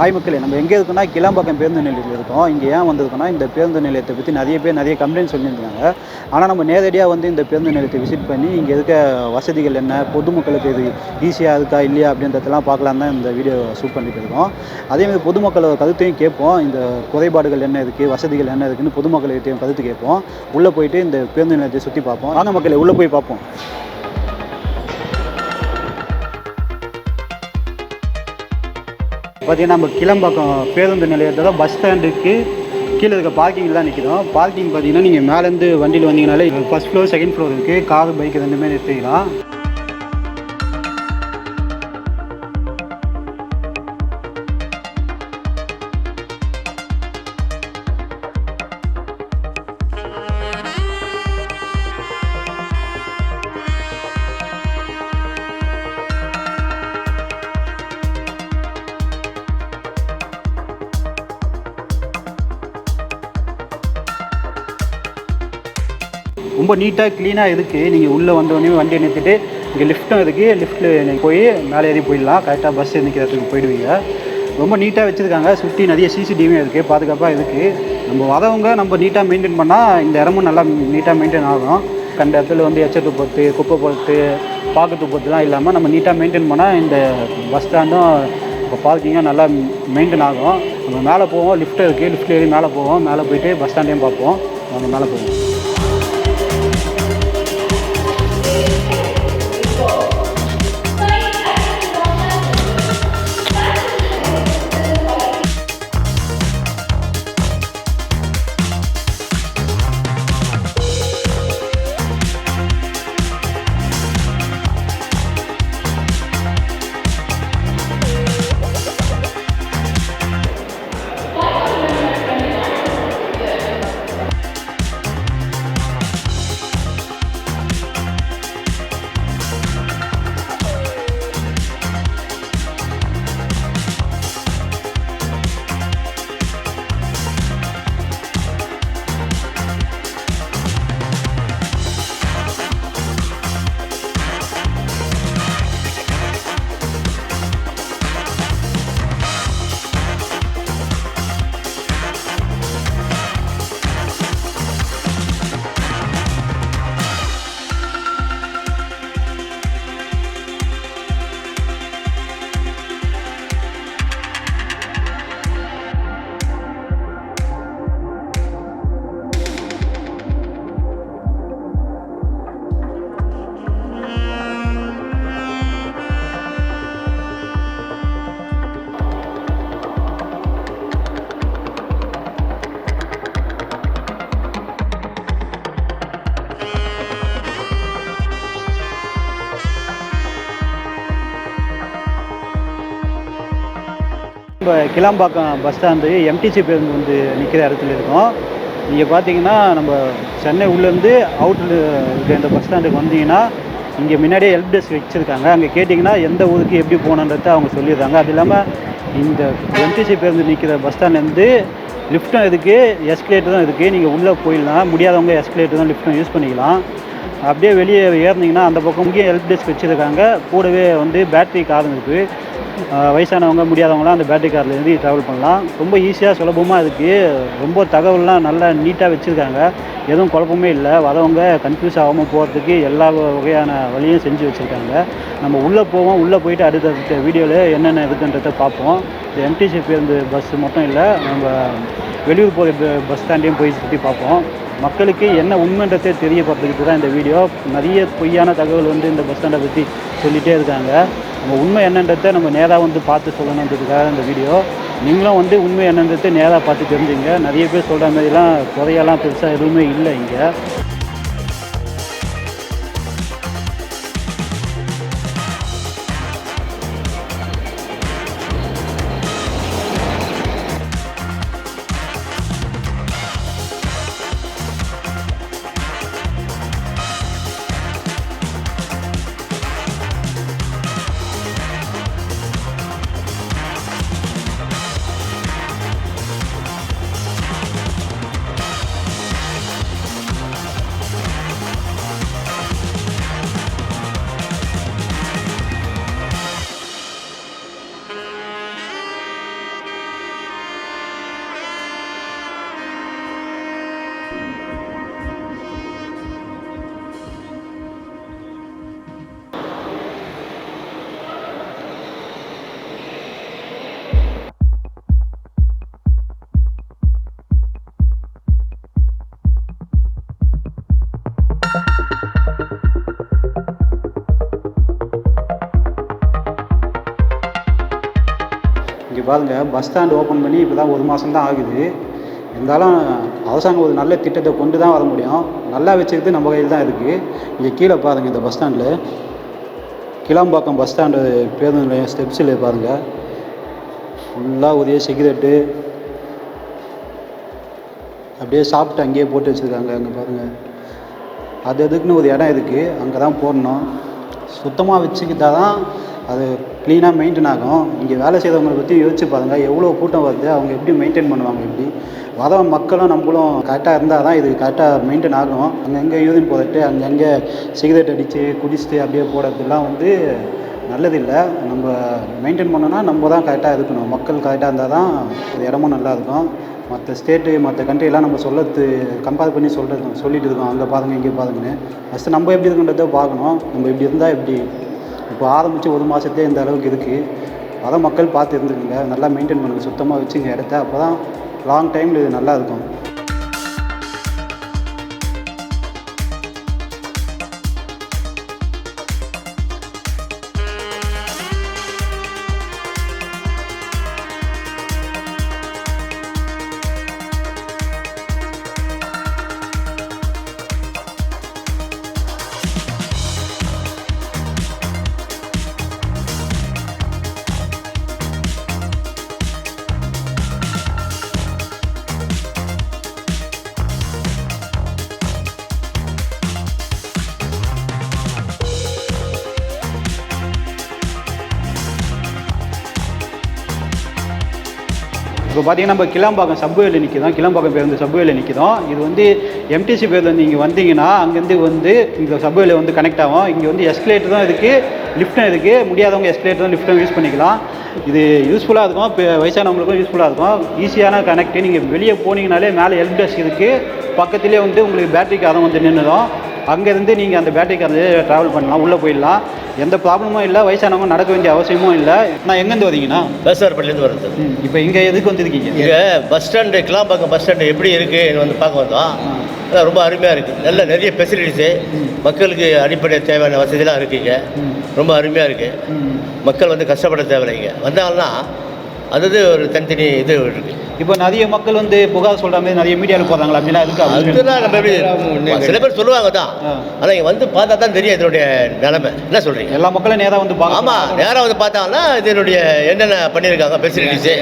Hi மக்களே நம்ம எங்கே இருக்குன்னா கிளாம்பாக்கம் பேருந்து நிலையத்தில் இருக்கோம். இங்கே ஏன் வந்திருக்கோம்னா இந்த பேருந்து நிலையத்தை பற்றி நிறைய பேர் நிறைய கம்ப்ளைண்ட் சொல்லியிருந்தாங்க. ஆனால் நம்ம நேரடியாக வந்து இந்த பேருந்து நிலையத்தை விசிட் பண்ணி இங்கே இருக்க வசதிகள் என்ன பொதுமக்களுக்கு இது ஈஸியாக இருக்கா இல்லையா அப்படின்றதெல்லாம் பார்க்கலாம் தான் இந்த வீடியோ ஷூட் பண்ணிட்டு இருக்கோம். அதேமாதிரி பொதுமக்களோட கருத்தையும் கேட்போம். இந்த குறைபாடுகள் என்ன இருக்குது வசதிகள் என்ன இருக்குன்னு பொதுமக்கள்கிட்டையும் கருத்து கேட்போம். உள்ளே போயிட்டு இந்த பேருந்து நிலையத்தை சுற்றி பார்ப்போம். ஆனால் மக்களை உள்ளே போய் பார்ப்போம். பார்த்தீங்கன்னா நம்ம கிளம்பாக்கம் பேருந்து நிலையத்தில் பஸ் ஸ்டாண்டுக்கு கீழே இருக்க பார்க்கிங் தான் நிற்கிறோம் பார்க்கிங் பார்த்தீங்கன்னா நீங்கள் மேலேருந்து வண்டியில் வந்தீங்கனாலே ஃபஸ்ட் ஃப்ளோர் செகண்ட் ஃப்ளோர் இருக்குது கார் பைக் ரெண்டுமே நிறுத்திக்கலாம் ரொம்ப நீட்டாக க்ளீனாக இருக்குது நீங்கள் உள்ளே வந்தோடனே வண்டியை நிறுத்திட்டு இங்கே லிஃப்ட்டும் இருக்குது லிஃப்ட்டில் நீங்கள் போய் மேலே ஏறி போயிடலாம். கரெக்டாக பஸ் நிற்கிறதுக்கு போயிடுவீங்க. ரொம்ப நீட்டாக வச்சுருக்காங்க. சுற்றி நிறைய சிசிடிவியும் இருக்குது பாதுகாப்பாக இருக்குது நம்ம வரவங்க நம்ம நீட்டாக மெயின்டைன் பண்ணால் இந்த இடமும் நல்லா நீட்டாக மெயின்டைன் ஆகும். கண்ட இடத்துல வந்து எச்சத்து போட்டு குப்பை போட்டு பாக்கத்து போட்டுலாம் இல்லாமல் நம்ம நீட்டாக மெயின்டைன் பண்ணால் இந்த பஸ் ஸ்டாண்டும் இப்போ பார்க்கிங்காக நல்லா மெயின்டைன் ஆகும். நம்ம மேலே போவோம். லிஃப்ட் இருக்குது லிஃப்ட் ஏறி மேலே போவோம். மேலே போயிட்டு பஸ் ஸ்டாண்டையும் பார்ப்போம். நம்ம மேலே போவோம். இப்போ கிளாம்பாக்கம் பஸ் ஸ்டாண்டு எம்டிசி பேருந்து வந்து நிற்கிற இடத்துல இருக்கோம். நீங்கள் பார்த்தீங்கன்னா நம்ம சென்னை உள்ளேருந்து அவுட்டில் இருக்க இந்த பஸ் ஸ்டாண்டுக்கு வந்தீங்கன்னா இங்கே முன்னாடியே ஹெல்ப் டெஸ்க் வச்சுருக்காங்க. அங்கே கேட்டிங்கன்னா எந்த ஊருக்கு எப்படி போகணுன்றத அவங்க சொல்லிடுறாங்க. அது இல்லாமல் இந்த எம்டிசி பேருந்து நிற்கிற பஸ் ஸ்டாண்ட்லேருந்து லிஃப்ட்டும் இருக்குது எஸ்கலேட்டர் தான் இருக்குது நீங்கள் உள்ளே போயிடலாம். முடியாதவங்க எஸ்கலேட்டர் தான் லிஃப்ட்டும் யூஸ் பண்ணிக்கலாம். அப்படியே வெளியே ஏறினீங்கன்னா அந்த பக்கம் முக்கிய ஹெல்ப் டெஸ்க் வச்சுருக்காங்க. கூடவே வந்து பேட்டரி காரும் இருக்குது வயசானவங்க முடியாதவங்களாம் அந்த பேட்டரி காரில் இருந்து ட்ராவல் பண்ணலாம். ரொம்ப ஈஸியாக சுலபமாக இருக்குது ரொம்ப தகவல்லாம் நல்லா நீட்டாக வச்சுருக்காங்க. எதுவும் குழப்பமே இல்லை. வரவங்க கன்ஃபியூஸ் ஆகாமல் போகிறதுக்கு எல்லா வகையான வழியும் செஞ்சு வச்சுருக்காங்க. நம்ம உள்ளே போவோம். உள்ளே போயிட்டு அடுத்தடுத்த வீடியோவில் என்னென்ன இருக்குன்றத பார்ப்போம். இந்த எம்டிசி பேருந்து பஸ் மட்டும் இல்லை நம்ம வெளியூர் போகிற பஸ் ஸ்டாண்டையும் போய் சுற்றி பார்ப்போம். மக்களுக்கு என்ன உண்மைன்றதே தெரியப்படுறதுக்கு தான் இந்த வீடியோ. நிறைய பொய்யான தகவல் வந்து இந்த பஸ் ஸ்டாண்டை பற்றி சொல்லிகிட்டே இருக்காங்க. நம்ம உண்மை என்னன்றதை நம்ம நேராக வந்து பார்த்து சொல்லணுன்றதுக்காக இந்த வீடியோ. நீங்களும் வந்து உண்மை என்னன்றதை நேராக பார்த்து தெரிஞ்சுங்க. நிறைய பேர் சொல்கிற மாதிரிலாம் குறையெல்லாம் பெருசாக எதுவுமே இல்லை இங்கே. பாருங்கள் பஸ் ஸ்டாண்ட் ஓப்பன் பண்ணி இப்போ தான் ஒரு மாதம் தான் ஆகுது. இருந்தாலும் அரசாங்கம் ஒரு நல்ல திட்டத்தை கொண்டு தான் வர முடியும். நல்லா வச்சுக்கிறது நம்ம கையில் தான் இருக்குது இங்கே கீழே பாருங்கள் இந்த பஸ் ஸ்டாண்டில் கிளாம்பாக்கம் பஸ் ஸ்டாண்டு பேருந்து நிலையம் ஸ்டெப்ஸில் பாருங்கள் ஃபுல்லாக ஒரே சிகரெட்டு அப்படியே சாப்பிட்டு அங்கேயே போட்டு வச்சுருக்காங்க அங்கே பாருங்கள் அது அதுக்குன்னு ஒரு இடம் இருக்குது அங்கே தான் போடணும். சுத்தமாக வச்சுக்கிட்டா தான் அது க்ளீனாக மெயின்டைன் ஆகும். இங்கே வேலை செய்கிறவங்களை பற்றி யோசிச்சு பாருங்கள் எவ்வளோ கூட்டம் வருது? அவங்க எப்படி மெயின்டைன் பண்ணுவாங்க எப்படி வர மக்களும் நம்மளும் கரெக்டாக இருந்தால் தான் இது கரெக்டாக மெயின்டைன் ஆகும். அங்கங்கே யூரின் போட்டுட்டு அங்கங்கே சிகரெட் அடித்து குடிச்சிட்டு அப்படியே போடுறதுலாம் வந்து நல்லதில்லை. நம்ம மெயின்டைன் பண்ணோன்னா நம்ம தான் கரெக்டாக இருக்கணும். மக்கள் கரெக்டாக இருந்தால் தான் இடமும் நல்லா இருக்கும். மற்ற ஸ்டேட்டு மற்ற கண்ட்ரியெல்லாம் நம்ம சொல்லத்து கம்பேர் பண்ணி சொல்கிறது சொல்லிட்டு இருக்கோம். அங்கே பாருங்கள் இங்கே பாருங்கன்னு. ஃபஸ்ட்டு நம்ம எப்படி இருக்குன்றதை பார்க்கணும். நம்ம இப்படி இருந்தால் எப்படி? இப்போ ஆரம்பித்து ஒரு மாதத்தே இந்த அளவுக்கு இருக்குது வர மக்கள் பார்த்து இருந்துக்குங்க. நல்லா மெயின்டைன் பண்ணுங்கள் சுத்தமாக வச்சுங்க. இடத்த அப்போ தான் லாங் டைமில் இது நல்லா இருக்கும். இப்போ பார்த்தீங்கன்னா நம்ம கிளம்பாக்கம் சப்வேல நிற்கிறோம் கிளம்பாக்கம் பேருந்து சப்வேல நிற்கிறோம் இது வந்து எம்டிசி பேருந்து நீங்கள் வந்தீங்கன்னா அங்கேருந்து வந்து இந்த சப்வேல வந்து கனெக்ட் ஆகும். இங்கே வந்து எஸ்கலேட்டர் தான் இருக்குது லிஃப்ட்டும் இருக்குது முடியாதவங்க எஸ்கலேட்டர் தான் லிஃப்ட்டும் யூஸ் பண்ணிக்கலாம். இது யூஸ்ஃபுல்லாக இருக்கும். இப்போ வயசானவங்களுக்கும் யூஸ்ஃபுல்லாக இருக்கும். ஈஸியான கனெக்ட் நீங்கள் வெளியே போனீங்கனாலே மேலே ஹெல்ப் டெஸ்க் இருக்குது பக்கத்துலேயே வந்து உங்களுக்கு பேட்டரி காரம் வந்து நின்றுடும் அங்கேருந்து நீங்கள் அந்த பேட்டரி காரில் ட்ராவல் பண்ணலாம் உள்ளே போயிடலாம். எந்த ப்ராப்ளமும் இல்லை வயசானவங்க நடக்க வேண்டிய அவசியமும் இல்லை. நான் எங்கேருந்து வரீங்கன்னா பேசார்பட்டிலேருந்து வருது இப்போ இங்கே எதுக்கு வந்திருக்கீங்க? இங்கே bus stand Kilambakkam bus stand எப்படி இருக்குது வந்து பார்க்க வந்தோம். அதான் ரொம்ப அருமையாக இருக்குது நல்ல நிறைய ஃபெசிலிட்டிஸு மக்களுக்கு அடிப்படை தேவையான வசதிலாம் இருக்குங்க ரொம்ப அருமையாக இருக்குது. மக்கள் வந்து கஷ்டப்பட தேவையில்லைங்க வந்தாங்கன்னா அது ஒரு தனித்தனி இது இருக்குது இப்போ நிறைய மக்கள் வந்து புகார் சொல்கிற மாதிரி நிறைய மீடியாவில் போடுறாங்களா? அப்படின்னா அதுக்கு சில பேர் சொல்லுவாங்க தான். ஆனால் இங்கே வந்து பார்த்தா தான் தெரியும் இதனுடைய நிலைமை. என்ன சொல்கிறீங்க எல்லா மக்களும் நேராக வந்து பார்க்க ஆமாம் நேராக வந்து பார்த்தாங்கன்னா இதனுடைய என்னென்ன பண்ணியிருக்காங்க? ஃபெசிலிட்டிஸு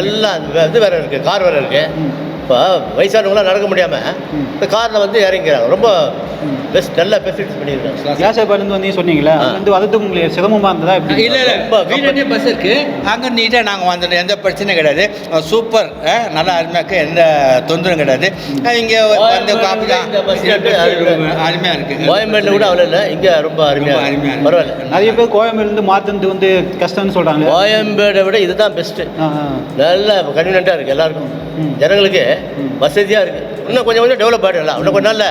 எல்லாம் இது வேறு இருக்குது கார் வேறு இருக்குது இப்போ வயசானவங்களாம் நடக்க முடியாமல் இந்த காரில் வந்து இறங்கிறாங்க ரொம்ப பெஸ்ட் நல்ல ஃபெசிலிட்டிஸ் பண்ணியிருக்காங்க. கிளாஸ் வந்து சொன்னீங்களே அது வந்து வரதுக்கு உங்களுக்கு சிரமமாக இருந்ததா எப்படி? இல்லை இல்லை. ரொம்ப வீடே பஸ் இருக்கு. அங்கே நீட்டாக நாங்கள் வந்துட்டோம் எந்த பிரச்சனையும் கிடையாது. சூப்பர் நல்லா அருமையாக்கு எந்த தொந்தரவும் கிடையாது. இங்கே வந்து காப்பி. அருமையாக இருக்கு. கோயம்பேட்டில் கூட அவ்வளோ இல்லை. இங்கே ரொம்ப அருமையாக ரொம்ப அருமையா இருக்கு. இருக்கு. பரவாயில்ல. நிறைய பேர் கோயம்பேடுலேருந்து மாற்றுறது வந்து கஷ்டம்னு சொல்கிறாங்க கோயம்பேடை விட இதுதான் பெஸ்ட்டு. நல்ல கன்வீனியண்ட்டாக இருக்குது எல்லாருக்கும். ஜனங்களுக்கு வசதியாக இருக்குது இன்னும் கொஞ்சம் கொஞ்சம் டெவலப் ஆகிடும் எல்லாம். இன்னும் கொஞ்ச நாளில்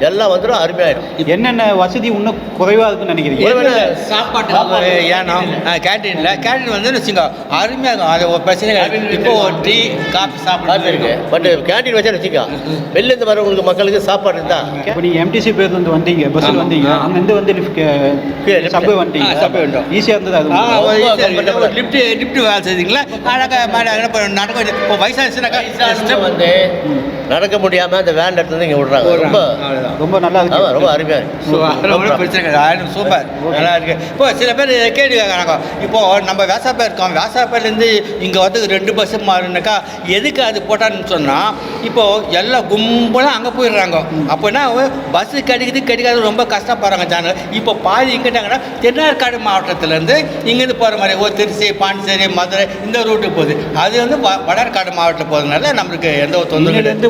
எல்லாம் வந்துடும் அருமையாயிடும். என்னென்ன வசதி இன்னும் குறைவாக இருக்குன்னு நினைக்கிறீங்க? ஒரு- சாப்பாட்டு ஏனம் கேன்டீனில் கேன்டீன் வந்து வச்சுங்க அருமையாக இருக்கும். அது ஒரு பிரச்சனை இப்போ டீ காஃபி காப்பி இருக்கு பட் கேண்டீன் வச்சா வச்சுக்கோ வெளிலேருந்து வரவங்களுக்கு மக்களுக்கு சாப்பாடு இருந்தா. இப்போ நீங்கள் எம்டிசி பேர் வந்து வந்தீங்க பஸ்ஸில். வந்தீங்க. அங்கேருந்து வந்து. சப்வே வந்துட்டீங்க subway வந்துட்டோம். ஈஸியாக இருந்தது அது லிஃப்ட் லிஃப்ட் வேலை செய்தீங்களா? அழகாக நடக்க இப்போ வயசாச்சுனாக்கா வந்து நடக்க முடியாம அந்த வேன் எடுத்து இங்க விடுறாங்க. ரொம்ப ரொம்ப நல்லா இருக்கு. ரொம்ப அருமையா இருக்கு. ஒன்றும் பிரச்சனை சூப்பர். நல்லா இருக்கு. இப்போ சில பேர் கேள்வி கேட்குறாங்க இப்போ நம்ம வேசாப்பா இருக்கோம். வேசாப்பாலேருந்து இங்கே வந்து ரெண்டு பஸ் மாறினாக்கா எதுக்கு அது போட்டான்னு சொன்னால் இப்போ எல்லாம் கும்பலாக அங்கே போயிடுறாங்க. அப்போனா பஸ்ஸு கிடைக்குது கிடைக்காது ரொம்ப கஷ்டப்படுறாங்க ஜனங்கள் இப்போ பாதி எங்கிட்டாங்கன்னா திருநாற்காடு மாவட்டத்துலேருந்து இங்கேருந்து போகிற மாதிரி ஓ திருச்சி பாண்டிச்சேரி மதுரை இந்த ரூட்டு போகுது. அது வந்து வ- வடற்காடு மாவட்டத்தில் போகிறதுனால நம்மளுக்கு எந்த ஒரு தொந்தரவும் கிடையாது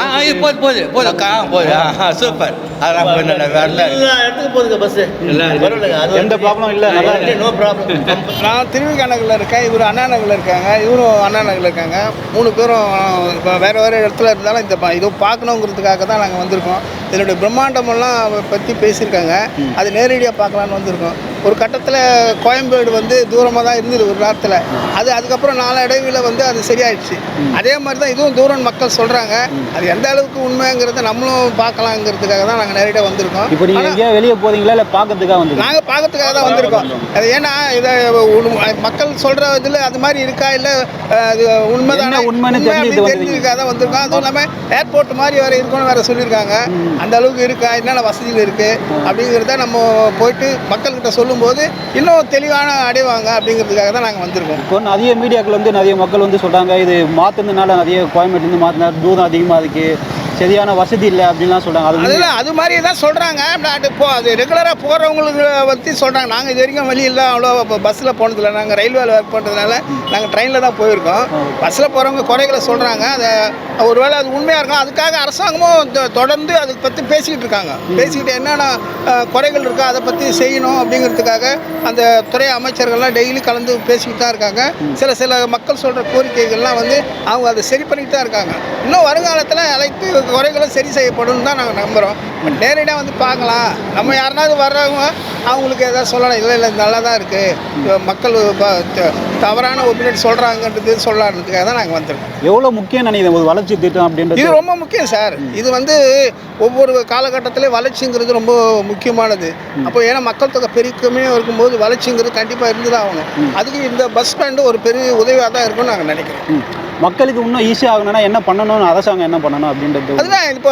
ஆ ஆ, இது போகுது போகுது போகுது கா போகுது சூப்பர். அதெல்லாம் போய் நல்லா வேலை எல்லா இடத்துக்கும் போதுங்க பஸ் அது எந்த ப்ராப்ளம் இல்லை நோ ப்ராப்ளம் நான் திருவிக நகரில் இருக்கேன் இவர் அண்ணா நகரில் இருக்காங்க இவரும் அண்ணா நகரில் இருக்காங்க. மூணு பேரும் இப்போ வேறு வேறு இடத்துல இருந்தாலும் இந்த ப- இது பார்க்கணுங்கிறதுக்காக தான் நாங்கள் வந்திருக்கோம். இதனுடைய பிரம்மாண்டமெல்லாம் பற்றி பேசியிருக்காங்க. அது நேரடியாக பார்க்கலான்னு வந்திருக்கோம். ஒரு கட்டத்தில் கோயம்பேடு வந்து தூரமாக தான் இருந்தது ஒரு நேரத்தில் அது அதுக்கப்புறம் நாலு இடைவில வந்து அது சரியாயிடுச்சு. அதே மாதிரி தான் இதுவும் தூரம் மக்கள் சொல்கிறாங்க அது எந்த அளவுக்கு உண்மைங்கிறத நம்மளும் பார்க்கலாங்கிறதுக்காக தான் நாங்கள் நேரடியாக வந்திருக்கோம். இப்போ நீங்கள் வெளியே போறீங்களா? இல்லை பார்க்கறதுக்காக வந்து நாங்கள் பார்க்கறதுக்காக தான் வந்திருக்கோம். அது ஏன்னா இதை மக்கள் சொல்கிற இதில் அது மாதிரி இருக்கா? இல்லை அது உண்மைதானே? உண்மைன்னு உண்மை தெரிஞ்சுக்காக தான் வந்திருக்கோம். அதுவும் இல்லாமல் ஏர்போர்ட் மாதிரி வேறு இருக்கும்னு வேறு சொல்லியிருக்காங்க. அந்த அளவுக்கு இருக்கா? என்னென்ன வசதிகள் இருக்குது அப்படிங்கிறத நம்ம போயிட்டு மக்கள்கிட்ட சொல்லும்போது இன்னும் தெளிவான அடைவாங்க அப்படிங்கிறதுக்காக தான் நாங்கள் வந்திருக்கோம். இப்போ நிறைய மீடியாக்கள் வந்து நிறைய மக்கள் வந்து சொல்கிறாங்க இது மாற்றினதுனால நிறைய கோயம்பேட்டிலேருந்து மாற்றினா தூரம் அதிகமாக இருக்குது சரியான வசதி இல்லை அப்படின்லாம் சொல்றாங்க. அது? அதில் அது மாதிரி தான் சொல்கிறாங்க அது போ அது ரெகுலராக போகிறவங்களுக்கு பற்றி சொல்கிறாங்க நாங்கள் இது வரைக்கும் வெளியில் அவ்வளோ பஸ்ஸில் போனதில்லை நாங்கள் ரயில்வேல ஒர்க் பண்ணுறதுனால நாங்கள் ட்ரெயினில் தான் போயிருக்கோம். பஸ்ஸில் போகிறவங்க குறைகளை சொல்கிறாங்க அதை ஒருவேளை அது உண்மையாக இருக்கும் அதுக்காக அரசாங்கமும் தொடர்ந்து அதை பற்றி பேசிக்கிட்டு இருக்காங்க. பேசிக்கிட்டு என்னென்ன குறைகள் இருக்கோ? அதை பற்றி செய்யணும் அப்படிங்கிறதுக்காக அந்த துறை அமைச்சர்கள்லாம் டெய்லி கலந்து பேசிக்கிட்டு தான் இருக்காங்க. சில சில மக்கள் சொல்கிற கோரிக்கைகள்லாம் வந்து அவங்க அதை சரி பண்ணிக்கிட்டு தான் இருக்காங்க. இன்னும் வருங்காலத்தில் அனைத்து குறைகளும் சரி செய்யப்படும் தான் நாங்கள் நம்புகிறோம் பட் நேரடியாக வந்து பார்க்கலாம். நம்ம யாருனாவது வர்றவங்க அவங்களுக்கு எதாவது சொல்லலாம். இல்லை இல்லை நல்லா தான் இருக்குது மக்கள் தவறான ஒப்பீனியன் சொல்கிறாங்கன்றது சொல்லலான்றதுக்காக தான் நாங்கள் வந்திருக்கோம். எவ்வளோ முக்கியம் நினைக்கிறேன் ஒரு வளர்ச்சி திட்டம் அப்படின்றது? இது ரொம்ப முக்கியம் சார். இது வந்து ஒவ்வொரு காலகட்டத்திலையும் வளர்ச்சிங்கிறது ரொம்ப முக்கியமானது. அப்போ ஏன்னா மக்கள் தொகை பெருக்கமே இருக்கும்போது வளர்ச்சிங்கிறது கண்டிப்பாக இருந்து தான் ஆகணும் அதுக்கு இந்த பஸ் ஸ்டாண்டு ஒரு பெரிய உதவியாக தான் இருக்கும்னு நாங்கள் நினைக்கிறோம். மக்களுக்கு இன்னும் ஈஸியாக ஆகணும்னா என்ன பண்ணணும் அரசாங்கம் என்ன பண்ணணும் அப்படின்றது அதுதான் இப்போ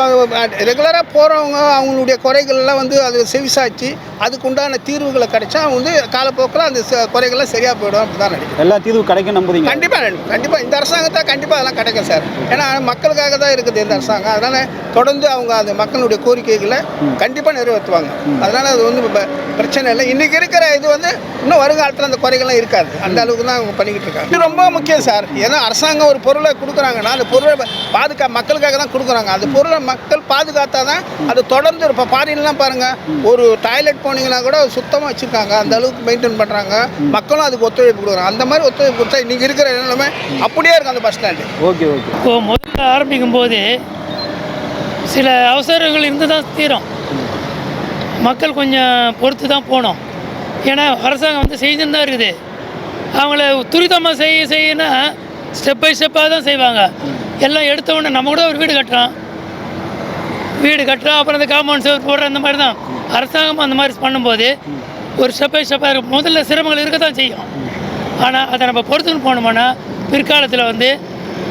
ரெகுலராக போகிறவங்க அவங்களுடைய குறைகள்லாம் வந்து அது செவிசாச்சு அதுக்கு உண்டான தீர்வுகளை கிடைச்சா வந்து காலப்போக்கில் அந்த குறைகள்லாம் சரியாக போயிடும் அப்படி தான் நினைக்கிறேன். எல்லா தீர்வு கிடைக்கும் நம்புறீங்க? கண்டிப்பாக கண்டிப்பாக இந்த அரசாங்கத்தை கண்டிப்பாக அதெல்லாம் கிடைக்கும் சார். ஏன்னா மக்களுக்காக தான் இருக்குது இந்த அரசாங்கம். அதனால் தொடர்ந்து அவங்க அந்த மக்களுடைய கோரிக்கைகளை கண்டிப்பாக நிறைவேற்றுவாங்க. அதனால் அது வந்து பிரச்சனை இல்லை. இன்றைக்கி இருக்கிற இது வந்து இன்னும் வருங்காலத்தில் அந்த குறைகள்லாம் இருக்காது. அந்த அளவுக்கு தான் அவங்க பண்ணிக்கிட்டு இருக்காங்க. இது ரொம்ப முக்கியம் சார். ஏன்னா அரசாங்கம் ஒரு பொருளை கொடுக்குறாங்கன்னா அந்த பொருளை பாதுகா மக்களுக்காக தான் கொடுக்குறாங்க. அந்த பொருளை மக்கள் பாதுகாத்தா தான் அது தொடர்ந்து இப்போ பாரின்லாம் பாருங்கள் ஒரு டாய்லெட் போனீங்கன்னா கூட சுத்தமாக வச்சுருக்காங்க. அந்த அளவுக்கு மெயின்டைன் பண்ணுறாங்க மக்களும் அதுக்கு ஒத்துழைப்பு கொடுக்குறாங்க. அந்த மாதிரி ஒத்துழைப்பு கொடுத்தா இன்றைக்கி இருக்கிற நிலைமை அப்படியே இருக்கும் அந்த பஸ் ஸ்டாண்டு ஓகே ஓகே. இப்போ முதல்ல ஆரம்பிக்கும் போது சில அவசரங்கள் இருந்து தான் தீரும். மக்கள் கொஞ்சம் பொறுத்து தான் போகணும். ஏன்னா அரசாங்கம் வந்து செய்துன்னு தான் இருக்குது. அவங்கள துரிதமாக செய்ய செய்யனா ஸ்டெப் பை ஸ்டெப்பாக தான் செய்வாங்க. எல்லாம் எடுத்த உடனே நம்ம கூட ஒரு வீடு கட்டுறோம். வீடு கட்டுறோம் அப்புறம் இந்த காம்பவுண்ட் சுவர் போடுற அந்த மாதிரி தான் அரசாங்கம் அந்த மாதிரி பண்ணும்போது ஒரு ஸ்டெப் பை ஸ்டெப்பாக இருக்கும். முதல்ல சிரமங்கள் இருக்க தான் செய்யும். ஆனால் அதை நம்ம பொறுத்துன்னு போனோம்னா பிற்காலத்தில் வந்து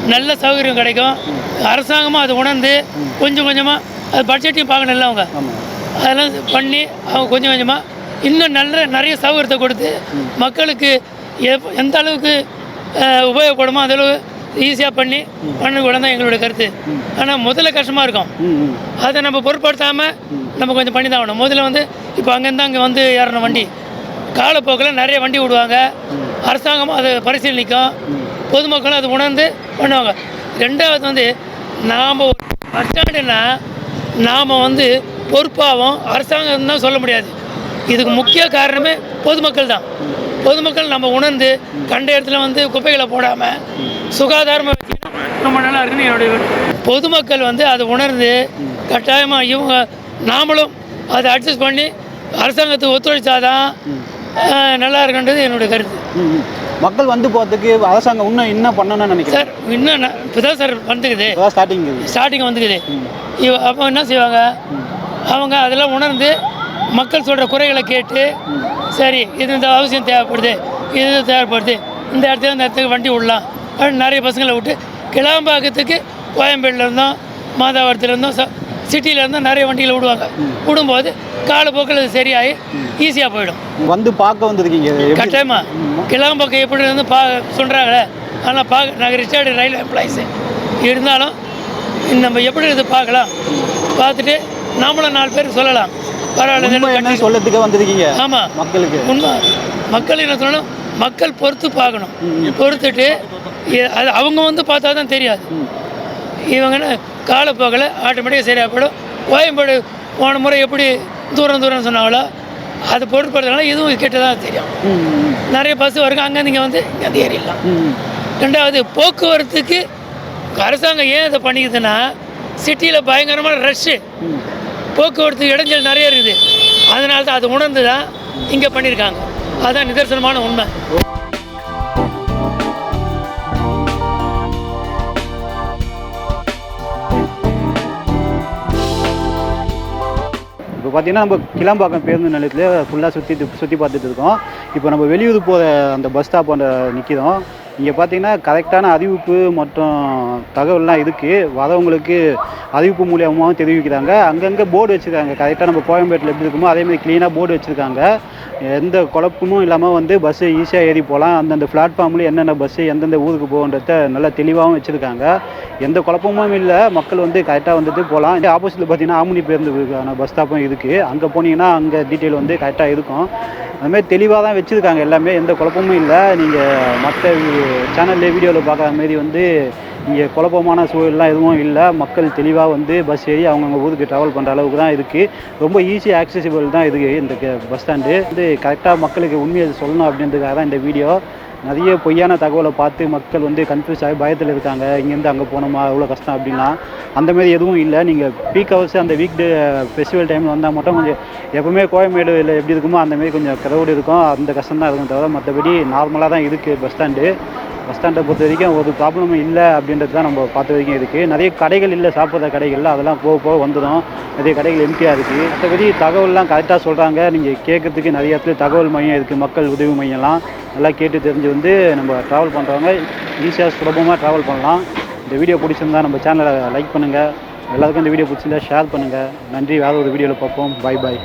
நல்ல சௌகரியம் கிடைக்கும். அரசாங்கமும் அதை உணர்ந்து கொஞ்சம் கொஞ்சமாக அது பட்ஜெட்டையும் பார்க்கணும்ல அவங்க. ஆமாம் அதெல்லாம் பண்ணி அவங்க கொஞ்சம் கொஞ்சமாக இன்னும் நல்ல நிறைய சௌகரியத்தை கொடுத்து மக்களுக்கு எப்- எந்த அளவுக்கு உபயோகப்படுமோ அந்த அளவு ஈஸியாக பண்ணி பண்ண கூட தான் எங்களுடைய கருத்து. ஆனால் முதல்ல கஷ்டமாக இருக்கும். அதை நம்ம பொருட்படுத்தாமல் நம்ம கொஞ்சம் பண்ணி தான் ஆகணும். முதல்ல வந்து இப்போ அங்கேருந்து அங்கே வந்து ஏறணும் வண்டி. காலப்போக்கில் நிறைய வண்டி விடுவாங்க அரசாங்கமும் அதை பரிசீலனிக்கும் பொதுமக்களும் அதை உணர்ந்து பண்ணுவாங்க. ரெண்டாவது வந்து நாம் பஸ் ஸ்டாண்டுனா நாம் வந்து பொறுப்பாகவும் அரசாங்கம் தான் சொல்ல முடியாது. இதுக்கு முக்கிய காரணமே பொதுமக்கள் தான். பொதுமக்கள் நம்ம உணர்ந்து கண்ட இடத்துல வந்து குப்பைகளை போடாமல் சுகாதாரமாக ரொம்ப நல்லா இருக்குன்னு என்னுடைய. பொதுமக்கள் வந்து அதை உணர்ந்து கட்டாயமாக இவங்க நாமளும் அதை அட்ஜஸ்ட் பண்ணி அரசாங்கத்துக்கு ஒத்துழைச்சாதான் நல்லா இருக்குன்றது என்னுடைய கருத்து. மக்கள் வந்து போகிறதுக்கு அரசாங்கம் இன்னும் என்ன பண்ணணும்னு நினைக்கிறேன். சார் இன்னும் இப்போ தான் சார் வந்துக்குது. ஸ்டார்டிங் ஸ்டார்டிங் வந்துக்குது. இவ அப்போ என்ன செய்வாங்க? அவங்க அதெல்லாம் உணர்ந்து மக்கள் சொல்கிற குறைகளை கேட்டு சரி இது இந்த அவசியம் தேவைப்படுது இது தேவைப்படுது. இந்த இடத்துல இந்த இடத்துக்கு வண்டி விடலாம். அப்படின்னு நிறைய பசங்களை விட்டு கிளாம்பாக்கத்துக்கு கோயம்பேடுல இருந்தோம் மாதாவரத்துல இருந்தோம் ச சிட்டியில் இருந்தோம் நிறைய வண்டிகளை விடுவாங்க. விடும்போது காலப்போக்கில் அது சரியாகி ஈஸியாக போயிடும். வந்து பார்க்க வந்திருக்கீங்க. கட்டாயமா? கிளாம்பாக்கம் எப்படி இருந்து பா சொல்கிறாங்களே ஆனால் பார்க்க நாங்கள் ரிட்டையர்டு ரயில்வே எம்ப்ளாயிஸு இருந்தாலும் நம்ம எப்படி இது பார்க்கலாம். பார்த்துட்டு நாமளும் நாலு பேருக்கு சொல்லலாம். பரவாயில்ல சொல்லத்துக்கு வந்திருக்கீங்க? ஆமாம் மக்களுக்கு. உண்மை. மக்கள் என்ன சொல்லணும்? மக்கள் பொறுத்து பார்க்கணும். பொறுத்துட்டு அது அவங்க வந்து பார்த்தா தான் தெரியாது. இவங்கன்னா காலப்போக்கில் ஆட்டோமேட்டிக்காக சரியாக போயிடும். கோயம்பேடு போன முறை எப்படி தூரம் தூரம் சொன்னாங்களோ அது பொருட்படுறதுனால இதுவும் கிட்ட தான் தெரியும். நிறைய பஸ் வருங்க அங்கேருந்து இங்கே வந்து இங்கே ஏறிடலாம். ரெண்டாவது போக்குவரத்துக்கு அரசாங்கம் ஏன் இதை பண்ணிக்குதுன்னா சிட்டியில் பயங்கரமான ரஷ்ஷு போக்குவரத்து இடைஞ்சல் நிறைய இருக்குது. அதனால தான் அது உணர்ந்து தான் இங்கே பண்ணியிருக்காங்க அதுதான் நிதர்சனமான உண்மை. இப்போ பார்த்தீங்கன்னா நம்ம கிளம்பாக்கம் பேருந்து நிலையத்தில் ஃபுல்லாக சுற்றி சுற்றி பார்த்துட்டு இருக்கோம். இப்போ நம்ம வெளியூர் போகிற அந்த பஸ் ஸ்டாப் அந்த நிற்கிறோம் இங்கே பார்த்தீங்கன்னா கரெக்டான அறிவிப்பு மற்றும் தகவல்லாம் இருக்குது வரவங்களுக்கு அறிவிப்பு மூலியமாகவும் தெரிவிக்கிறாங்க. அங்கங்கே போர்டு வச்சுருக்காங்க. கரெக்டாக நம்ம கோயம்பேட்டில் எப்படி இருக்குமோ அதேமாதிரி க்ளீனாக போர்டு வச்சுருக்காங்க. எந்த குழப்பமும் இல்லாமல் வந்து பஸ்ஸு ஈஸியாக ஏறி போகலாம் அந்தந்த பிளாட்ஃபார்மில் என்னென்ன பஸ்ஸு எந்தெந்த ஊருக்கு போகன்றத நல்லா தெளிவாகவும் வச்சுருக்காங்க. எந்த குழப்பமும் இல்லை. மக்கள் வந்து கரெக்டாக வந்துட்டு போகலாம் இதே ஆப்போசிட்டில் பார்த்தீங்கன்னா ஆமுனி பேருந்துக்கான பஸ் ஸ்டாப்பும் இருக்குது அங்கே போனீங்கன்னா அங்கே டீட்டெயில் வந்து கரெக்டாக இருக்கும். அதுமாதிரி தெளிவாக தான் வச்சுருக்காங்க எல்லாமே. எந்த குழப்பமும் இல்லை. நீங்கள் மற்ற சேனல்லே வீடியோவில் பார்க்குற மாரி வந்து இங்கே குழப்பமான சூழல்லாம் எதுவும் இல்லை. மக்கள் தெளிவாக வந்து பஸ் ஏறி அவங்கவுங்க ஊருக்கு ட்ராவல் பண்ணுற அளவுக்கு தான் இருக்குது ரொம்ப ஈஸி ஆக்சசிபிள் தான் இருக்குது இந்த பஸ் ஸ்டாண்டு வந்து கரெக்டாக மக்களுக்கு உண்மையை சொல்லணும் அப்படின்றதுக்காக தான் இந்த வீடியோ நிறைய பொய்யான தகவலை பார்த்து மக்கள் வந்து கன்ஃபியூஸ் ஆகி பயத்தில் இருக்காங்க. இங்கேருந்து அங்கே போனோமா எவ்வளோ கஷ்டம் அப்படின்னா அந்தமாரி எதுவும் இல்லை. நீங்கள் பீக் ஹவர்ஸ் அந்த வீக் டே ஃபெஸ்டிவல் டைமில் வந்தால் மட்டும் கொஞ்சம் எப்பவுமே இல்லை எப்படி இருக்குமோ அந்தமாரி கொஞ்சம் க்ரௌடு இருக்கும். அந்த கஷ்டம் தான் இருக்கும் தவிர மற்றபடி நார்மலாக தான் இருக்குது பஸ் ஸ்டாண்டு பஸ் ஸ்டாண்டை பொறுத்த வரைக்கும் ஒரு ப்ராப்ளமும் இல்லை அப்படின்றது தான் நம்ம பார்த்த வரைக்கும் இருக்குது நிறைய கடைகள் இல்லை சாப்பிட்ற கடைகள்லாம் அதெல்லாம் போக போக வந்துடும். நிறைய கடைகள் எம்டியாக இருக்குது மற்றபடி தகவல்லாம் கரெக்டாக சொல்கிறாங்க நீங்கள் கேட்குறதுக்கு நிறைய இடத்துல தகவல் மையம் இருக்குது மக்கள் உதவி மையம்லாம் நல்லா கேட்டு தெரிஞ்சு வந்து நம்ம ட்ராவல் பண்ணுறவங்க ஈஸியாக சுலபமாக ட்ராவல் பண்ணலாம். இந்த வீடியோ பிடிச்சிருந்தா நம்ம சேனலை லைக் பண்ணுங்கள் எல்லாருக்கும் இந்த வீடியோ பிடிச்சிருந்தா ஷேர் பண்ணுங்கள் நன்றி. வேறு ஒரு வீடியோவில் பார்ப்போம். Bye bye